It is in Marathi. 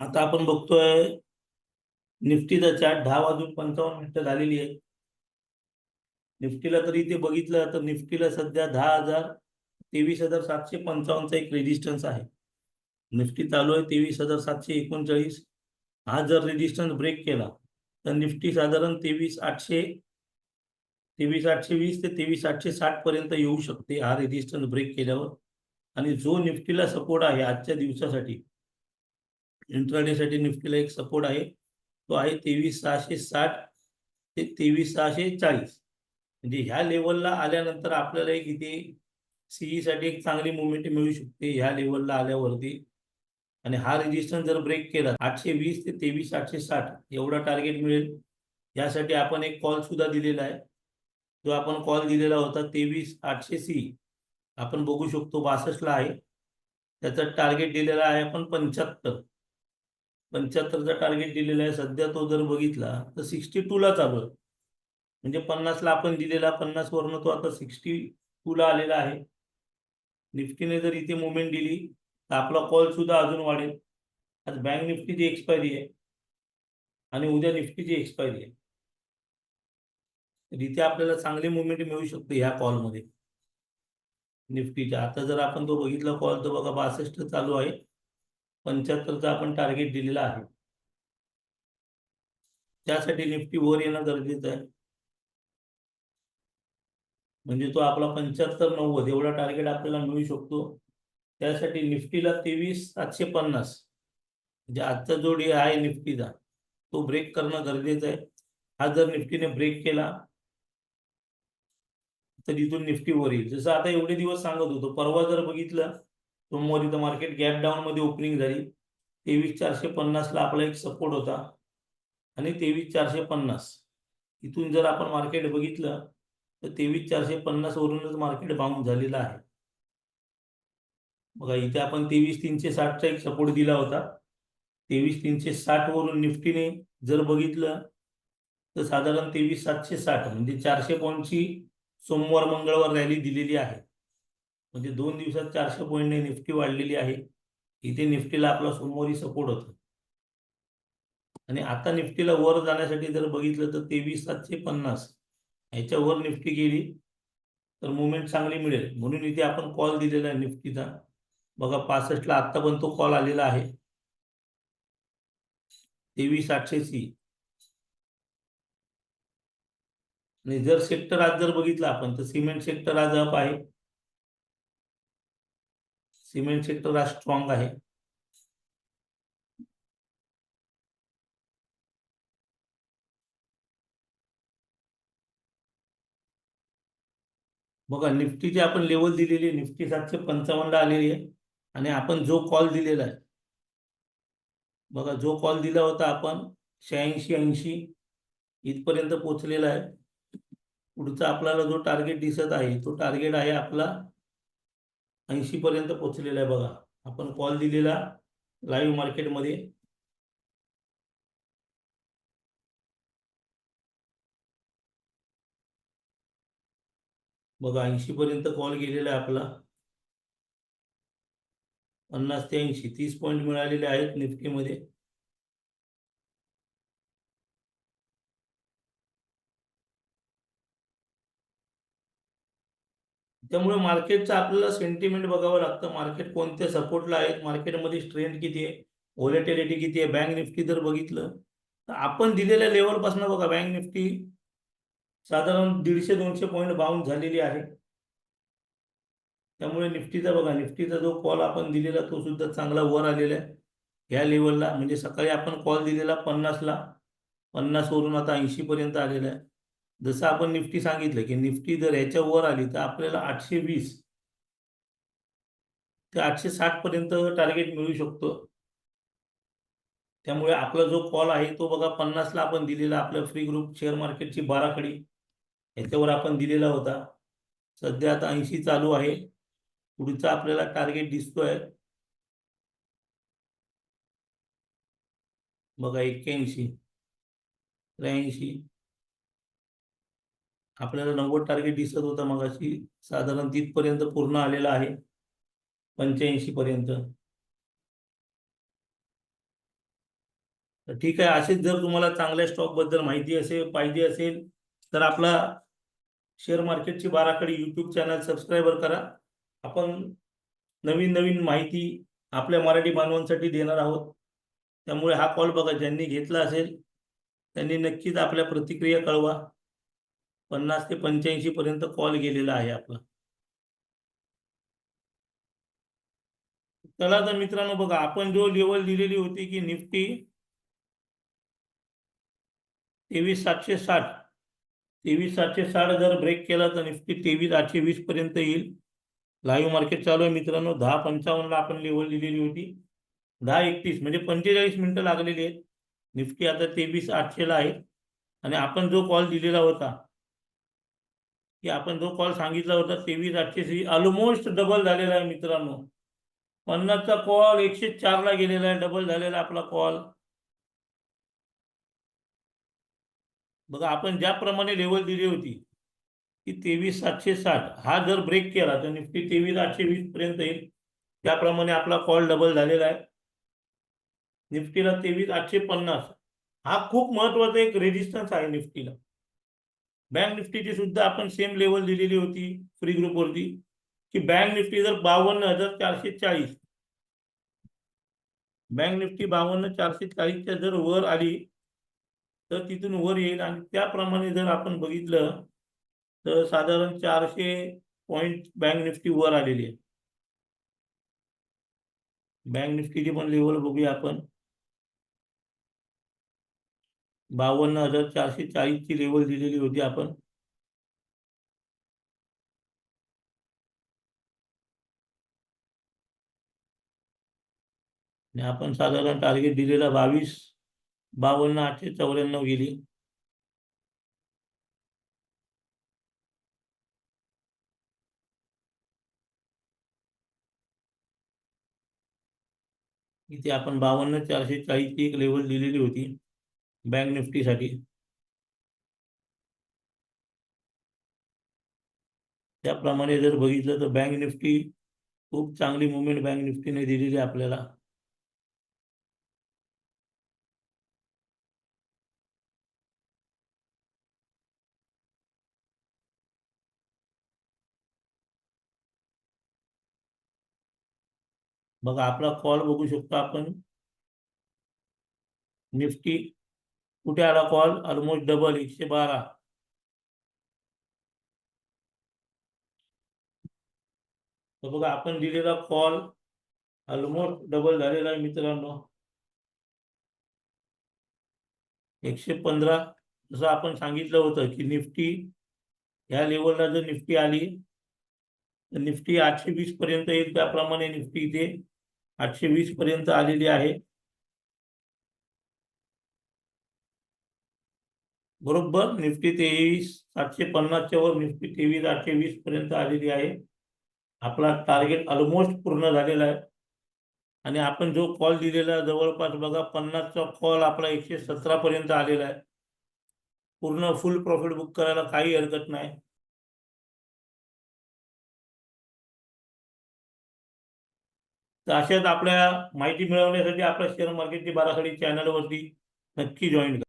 आता आपण बघतोय निफ्टीचा चार्ट दहा वाजून पंचावन्न मिनिटं झालेली आहे. निफ्टीला तरी इथे बघितलं तर निफ्टीला सध्या दहा हजार तेवीस हजार सातशे पंचावन्नचा एक रेजिस्टन्स आहे. निफ्टी चालू आहे तेवीस हजार सातशे एकोणचाळीस. हा जर रेजिस्टन्स ब्रेक केला तर निफ्टी साधारण तेवीस आठशे तेवीस आठशे वीस ते तेवीस आठशे साठ पर्यंत येऊ शकते हा रेजिस्टन्स ब्रेक केल्यावर. आणि जो निफ्टीला सपोर्ट आहे आजच्या दिवसासाठी इंट्राडेसाठी निफ्टीला एक सपोर्ट आहे. तो आहे तेवीस सहाशे साठ ते तेवीस सहाशे चाळीस. म्हणजे ह्या लेवलला आल्यानंतर आपल्याला एक इथे सीई साठी एक चांगली मुवमेंट मिळू शकते ह्या लेवलला आल्यावरती. आणि हा रेजिस्टन्स जर ब्रेक केला आठशे वीस ते तेवीस आठशे साठ एवढा टार्गेट मिळेल. यासाठी आपण एक कॉल सुद्धा दिलेला आहे. जो आपण कॉल दिलेला होता तेवीस आठशे सी. आपण बघू शकतो बासष्टला आहे. त्याचा टार्गेट दिलेला आहे आपण पंच्याहत्तर. पंच्याहत्तरचा टार्गेट दिलेला आहे. सध्या तो जर बघितला तर सिक्स्टी टूला चालू आहे म्हणजे पन्नासला आपण दिलेला पन्नास वरनं तो आता सिक्स्टी टूला आलेला आहे. निफ्टीने जर इथे मुवमेंट दिली तर आपला कॉल सुद्धा अजून वाढेल. आज बँक निफ्टीची एक्सपायरी आहे. आणि उद्या निफ्टीची एक्सपायरी आहे. इथे आपल्याला चांगली मुवमेंट मिळू शकते ह्या कॉलमध्ये निफ्टीच्या. आता जर आपण तो बघितला कॉल तर बघा बासष्ट चालू आहे. पंच्याहत्तरचा आपण टार्गेट दिलेला आहे. त्यासाठी निफ्टी वर येणं गरजेचं आहे. म्हणजे तो आपला पंच्याहत्तर नव्वद एवढा टार्गेट आपल्याला मिळू शकतो. त्यासाठी निफ्टीला तेवीस सातशे पन्नास. म्हणजे आजचा जो डे आहे निफ्टीचा तो ब्रेक करणं गरजेचं आहे. हा जर निफ्टीने ब्रेक केला तर इथून निफ्टी वर येईल. जसं आता एवढे दिवस सांगत होतो परवा जर बघितलं सोमवारी तर मार्केट गॅप डाऊन मध्ये ओपनिंग झाली. तेवीस चारशे पन्नासला आपला एक सपोर्ट होता. आणि तेवीस चारशे पन्नास. इथून जर आपण मार्केट बघितलं तर तेवीस चारशे पन्नास वरूनच मार्केट बाउंड झालेलं आहे. बघा इथे आपण तेवीस तीनशे साठचा एक सपोर्ट दिला होता. तेवीस तीनशे साठ वरून निफ्टीने जर बघितलं तर साधारण तेवीस सातशे साठ म्हणजे चारशे पॉईंटची सोमवार मंगळवार रॅली दिलेली आहे. म्हणजे दोन दिवसात चारशे पॉईंटने निफ्टी वाढलेली आहे. इथे निफ्टीला आपला सोमवारी सपोर्ट होता. आणि आता निफ्टीला वर जाण्यासाठी जर बघितलं तर तेवीस सातशे पन्नास ह्याच्यावर निफ्टी गेली. तर मुवमेंट चांगली मिळेल. म्हणून इथे आपण कॉल दिलेला आहे निफ्टीचा. बघा पासष्टला आत्ता पण तो कॉल आलेला आहे. तेवीस आठशे सी. आणि जर सेक्टर आज जर बघितलं आपण तर सिमेंट सेक्टर आज अप आहे. सिमेंट सेक्टर आज स्ट्रॉंग आहे. बघा निफ्टीची आपण लेवल दिलेली आहे. निफ्टी सातशे पंचावन्नला आलेली आहे. आणि आपण जो कॉल दिलेला आहे बघा जो कॉल दिला होता आपण शहाऐंशी ऐंशी इथपर्यंत पोहोचलेला आहे. पुढचा आपल्याला जो टार्गेट दिसत आहे तो टार्गेट आहे आपला ऐंशी पर्यंत पोहोचलेला आहे बघा. आपण कॉल दिलेला लाईव्ह मार्केटमध्ये बघा ऐंशी पर्यंत कॉल गेलेला आहे आपला. पन्नास ते ऐंशी तीस पॉईंट मिळालेले आहेत निफ्टीमध्ये. त्यामुळे मार्केटचं आपल्याला सेंटिमेंट बघावं लागतं. मार्केट कोणत्या सपोर्टला आहेत? मार्केटमध्ये स्ट्रेंथ किती आहे? व्हॉलेटिलिटी किती आहे? बँक निफ्टी जर बघितलं तर आपण दिलेल्या लेवलपासून बघा बँक निफ्टी साधारण दीडशे दोनशे पॉईंट बाउंड झालेली आहे. त्यामुळे निफ्टीचा बघा निफ्टीचा जो कॉल आपण दिलेला तो सुद्धा चांगला वर आलेला आहे. ह्या लेवलला म्हणजे सकाळी आपण कॉल दिलेला पन्नासला पन्नासवरून आता ऐंशीपर्यंत आलेला आहे. जसं आपण निफ्टी सांगितलं की निफ्टी जर याच्या वर आली तर आपल्याला आठशे वीस ते आठशे साठ पर्यंत टार्गेट मिळू शकतो. त्यामुळे आपला जो कॉल आहे तो बघा पन्नासला आपण दिलेला आपल्या फ्री ग्रुप शेअर मार्केटची बाराखडी. याच्यावर आपण दिलेला होता. सध्या आता ऐंशी चालू आहे. पुढचा आपल्याला टार्गेट दिसतोय. बघा एक्क्याऐंशी त्र्याऐंशी. आपल्याला नव्वद टार्गेट दिसत होता मगाशी. साधारण तिथपर्यंत पूर्ण आलेला आहे. पंच्याऐंशी पर्यंत. ठीक आहे असेच जर तुम्हाला चांगल्या स्टॉकबद्दल माहिती असेल पाहिजे असेल तर आपला शेअर मार्केटची बाराखडी यूट्यूब चॅनल सबस्क्राईबर करा. आपण नवीन नवीन माहिती आपल्या मराठी बांधवांसाठी देणार आहोत. त्यामुळे हा कॉल बघा ज्यांनी घेतला असेल त्यांनी नक्कीच आपल्या प्रतिक्रिया कळवा. पन्नास ते पंच्याऐंशी पर्यंत कॉल गेलेला आहे आपला. चला तर मित्रांनो बघा आपण जो लेवल दिलेली होती की निफ्टी तेवीस सातशे साठ तेवीस सातशे साठ जर ब्रेक केला तर निफ्टी तेवीस आठशे वीस पर्यंत येईल. लाईव्ह मार्केट चालू आहे मित्रांनो दहा पंचावन्नला आपण लेवल दिलेली होती. दहा एकतीस म्हणजे पंचेचाळीस मिनिटं लागलेली आहेत. निफ्टी आता तेवीस आठशेला आहे. आणि आपण जो कॉल दिलेला होता की आपण जो कॉल सांगितला होता तेवीस आठशे ऑलमोस्ट डबल झालेला आहे मित्रांनो. पन्नासचा कॉल एकशे चारला गेलेला आहे डबल झालेला आपला कॉल बघा आपण ज्याप्रमाणे लेवल दिली होती की तेवीस सातशे साठ हा जर ब्रेक केला तर निफ्टी तेवीस आठशे वीस पर्यंत येईल. त्याप्रमाणे आपला कॉल डबल झालेला आहे. निफ्टीला तेवीस आठशे पन्नास हा खूप महत्त्वाचा एक रेजिस्टन्स आहे निफ्टीला. बँक निफ्टीची सुद्धा आपण सेम लेवल दिलेली होती फ्री ग्रुपवरती की बँक निफ्टी जर बावन्न हजार चारशे चाळीस. बँक निफ्टी बावन्न चारशे चाळीसच्या जर वर आली तर तिथून वर येईल. आणि त्याप्रमाणे जर आपण बघितलं तर साधारण चारशे पॉईंट बँक निफ्टी वर आलेली आहे. बँक निफ्टीची पण लेवल बघूया आपण. बावन्न हजार चारशे चाळीस ची लेवल दिलेली होती आपण. आपण साधारण टार्गेट दिलेला बावीस बावन्न आठशे चौऱ्याण्णव गेली. इथे आपण बावन्न चारशे चाळीसची एक लेवल दिलेली होती. बँक निफ्टीसाठी. त्याप्रमाणे जर बघितलं तर बँक निफ्टी खूप चांगली मुवमेंट बँक निफ्टीने दिलेली आहे आपल्याला. बघा आपला कॉल बघू शकतो आपण. निफ्टी कुठे आला कॉल ऑलमोस्ट डबल एकशे बारा. तर बघा आपण दिलेला कॉल ऑलमोस्ट डबल झालेला आहे मित्रांनो. एकशे पंधरा. जसं आपण सांगितलं होतं की निफ्टी ह्या लेवलला जर निफ्टी आली तर निफ्टी आठशे वीस पर्यंत येईल. त्याप्रमाणे निफ्टी इथे आठशे वीस पर्यंत आलेली आहे. बरोबर. निफ्टी तेवीस सातशे पन्नासच्या वर निफ्टी तेवीस आठशे वीस पर्यंत आलेली आहे. आपला टार्गेट ऑलमोस्ट पूर्ण झालेला आहे. आणि आपण जो कॉल दिलेला जवळपास बघा पन्नासचा कॉल आपला एकशे सतरा पर्यंत आलेला आहे. पूर्ण फुल प्रॉफिट बुक करायला काही हरकत नाही. तर अशाच आपल्या माहिती मिळवण्यासाठी आपल्या शेअर मार्केटची बाराखडी चॅनलवरती नक्की जॉईन करा.